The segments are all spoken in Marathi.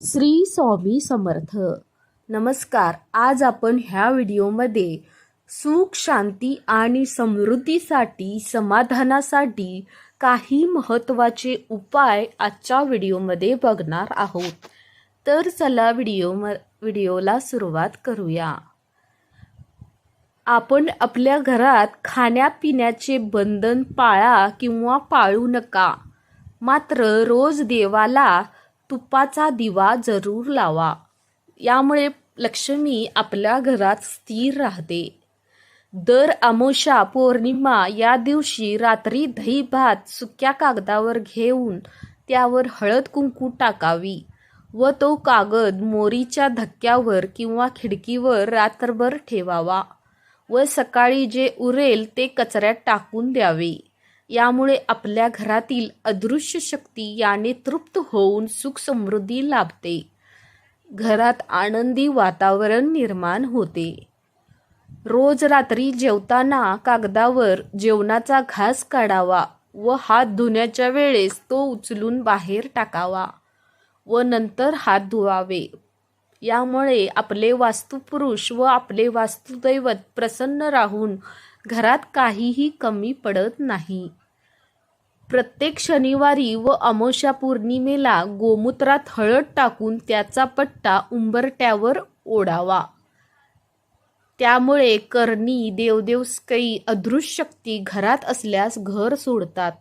श्री स्वामी समर्थ. नमस्कार. आज आपण ह्या व्हिडिओमध्ये सुख शांती आणि समृद्धीसाठी समाधानासाठी काही महत्त्वाचे उपाय आजच्या व्हिडिओमध्ये बघणार आहोत. तर चला व्हिडिओ म व्हिडिओला सुरुवात करूया. आपण आपल्या घरात खाण्यापिण्याचे बंधन पाळा किंवा पाळू नका. मात्र रोज देवाला तुपाचा दिवा जरूर लावा. यामुळे लक्ष्मी आपल्या घरात स्थिर राहते. दर अमोषा पौर्णिमा या दिवशी रात्री दही भात सुक्या कागदावर घेऊन त्यावर हळद कुंकू टाकावी व तो कागद मोरीच्या धक्क्यावर किंवा खिडकीवर रात्रभर ठेवावा व सकाळी जे उरेल ते कचऱ्यात टाकून द्यावे. यामुळे आपल्या घरातील अदृश्य शक्ती याने तृप्त होऊन सुख समृद्धी लाभते. घरात आनंदी वातावरण निर्माण होते. रोज रात्री जेवताना कागदावर जेवणाचा घास काढावा व हात धुण्याच्या वेळेस तो उचलून बाहेर टाकावा व नंतर हात धुवावे. यामुळे आपले वास्तुपुरुष व आपले वास्तुदैवत प्रसन्न राहून घरात काहीही कमी पडत नाही. प्रत्येक शनिवारी व अमावस्या पौर्णिमेला गोमूत्रात हळद टाकून त्याचा पट्टा उंबरट्यावर ओढावा. त्यामुळे करणी देवदेवस्कई अदृश्य शक्ती घरात असल्यास घर सोडतात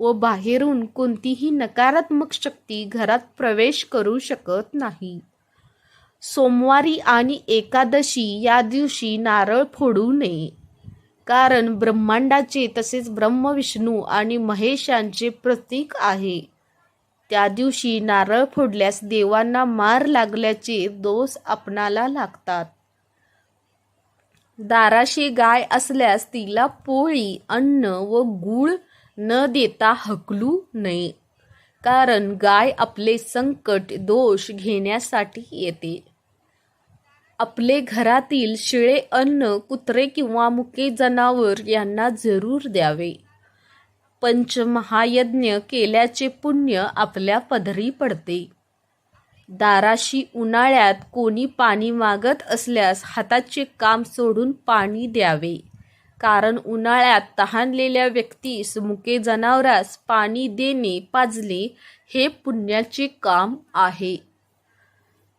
व बाहेरून कोणतीही नकारात्मक शक्ती घरात प्रवेश करू शकत नाही. सोमवारी आणि एकादशी या दिवशी नारळ फोडू नये. कारण ब्रह्मांडाचे तसेच ब्रह्मविष्णू आणि महेशांचे प्रतीक आहे. त्या दिवशी नारळ फोडल्यास देवांना मार लागल्याचे दोष आपणाला लागतात. दाराशी गाय असल्यास तिला पोळी अन्न व गूळ न देता हकलू नये. कारण गाय आपले संकट दोष घेण्यासाठी येते. आपले घरातील शिळे अन्न कुत्रे किंवा मुके जनावर यांना जरूर द्यावे. पंचमहायज्ञ केल्याचे पुण्य आपल्या पदरी पडते. दाराशी उन्हाळ्यात कोणी पाणी मागत असल्यास हाताचे काम सोडून पाणी द्यावे. कारण उन्हाळ्यात तहानलेल्या व्यक्तीस मुके जनावरास पाणी देणे पाजले हे पुण्याचे काम आहे.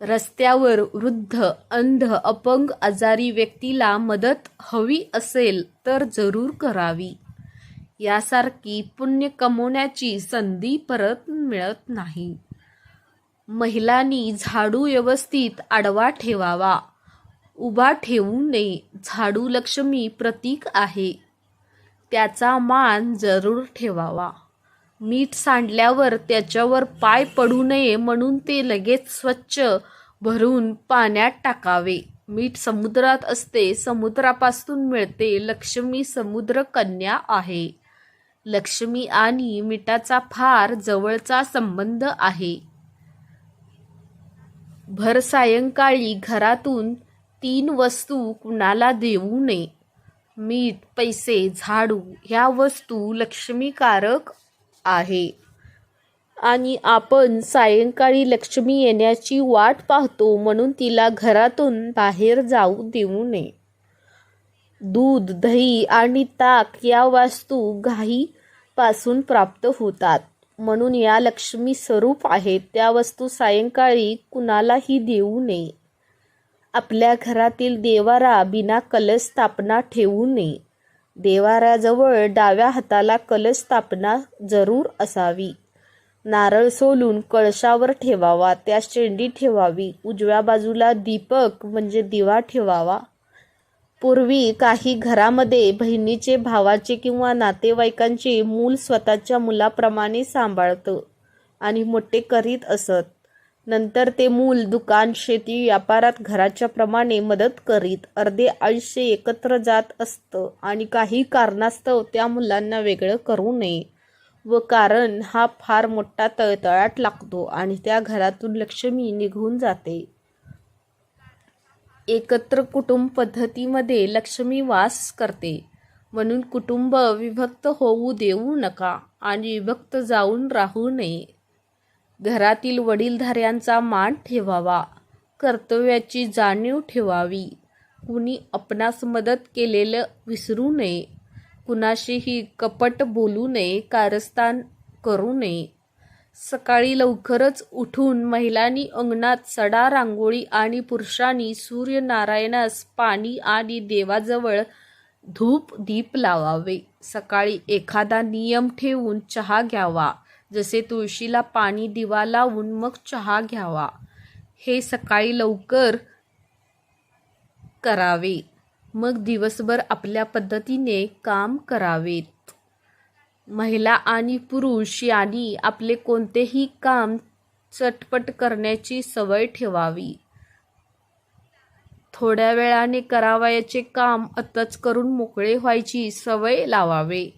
रस्त्यावर वृद्ध अंध अपंग आजारी व्यक्तीला मदत हवी असेल तर जरूर करावी. यासारखी पुण्य कमवण्याची संधी परत मिळत नाही. महिलांनी झाडू व्यवस्थित आडवा ठेवावा. उभा ठेवू नये. झाडू लक्ष्मी प्रतीक आहे. त्याचा मान जरूर ठेवावा. मीठ सांडल्यावर त्याच्यावर पाय पडू नये म्हणून ते लगेच स्वच्छ भरून पाण्यात टाकावे. मीठ समुद्रात असते समुद्रापासून मिळते लक्ष्मी समुद्र कन्या आहे. लक्ष्मी आणि मिठाचा फार जवळचा संबंध आहे. भर सायंकाळी घरातून तीन वस्तू कुणाला देऊ नये. मीठ पैसे झाडू ह्या वस्तू लक्ष्मीकारक आहे. आणि आपण सायंकाळी लक्ष्मी येण्याची वाट पाहतो म्हणून तिला घरातून बाहेर जाऊ देऊ नये. दूध दही आणि ताक या वास्तू घाईपासून प्राप्त होतात. म्हणून या लक्ष्मी स्वरूप आहेत त्या वस्तू सायंकाळी कुणालाही देऊ नये. आपल्या घरातील देवारा बिना कलश स्थापना ठेवू नये. देवाऱ्याजवळ डाव्या हाताला कलश स्थापना जरूर असावी. नारळ सोलून कळशावर ठेवावा त्यास शेंडी ठेवावी उजव्या बाजूला दीपक म्हणजे दिवा ठेवावा. पूर्वी काही घरामध्ये बहिणीचे भावाचे किंवा नातेवाईकांचे मूल स्वतःच्या मुलाप्रमाणे सांभाळतं आणि मोठे करीत असत. नंतर ते मूल दुकान शेती व्यापारात घराच्या प्रमाणे मदत करीत अर्धे आयुष्य एकत्र जात असतं आणि काही कारणास्तव त्या मुलांना वेगळं करू नये. व कारण हा फार मोठा तळतळाट लागतो आणि त्या घरातून लक्ष्मी निघून जाते. एकत्र कुटुंब पद्धतीमध्ये लक्ष्मी वास करते. म्हणून कुटुंब विभक्त होऊ देऊ नका आणि विभक्त जाऊन राहू नये. घरातील वडीलधाऱ्यांचा मान ठेवावा. कर्तव्याची जाणीव ठेवावी. कुणी आपणास मदत केलेलं विसरू नये. कुणाशीही कपट बोलू नये कारस्थान करू नये. सकाळी लवकरच उठून महिलांनी अंगणात सडा रांगोळी आणि पुरुषांनी सूर्यनारायणास पाणी आणि देवाजवळ धूप दीप लावावे. सकाळी एखादा नियम ठेवून चहा घ्यावा. जसे तुळशीला पाणी दिवा लावून मग चहा घ्यावा. हे सकाळी लवकर करावे. मग दिवसभर आपल्या पद्धतीने काम करावेत. महिला आणि पुरुष यांनी आपले कोणतेही काम चटपट करण्याची सवय ठेवावी. थोड्या वेळाने करावयाचे काम अतच करून मोकळे व्हायची सवय लावावे.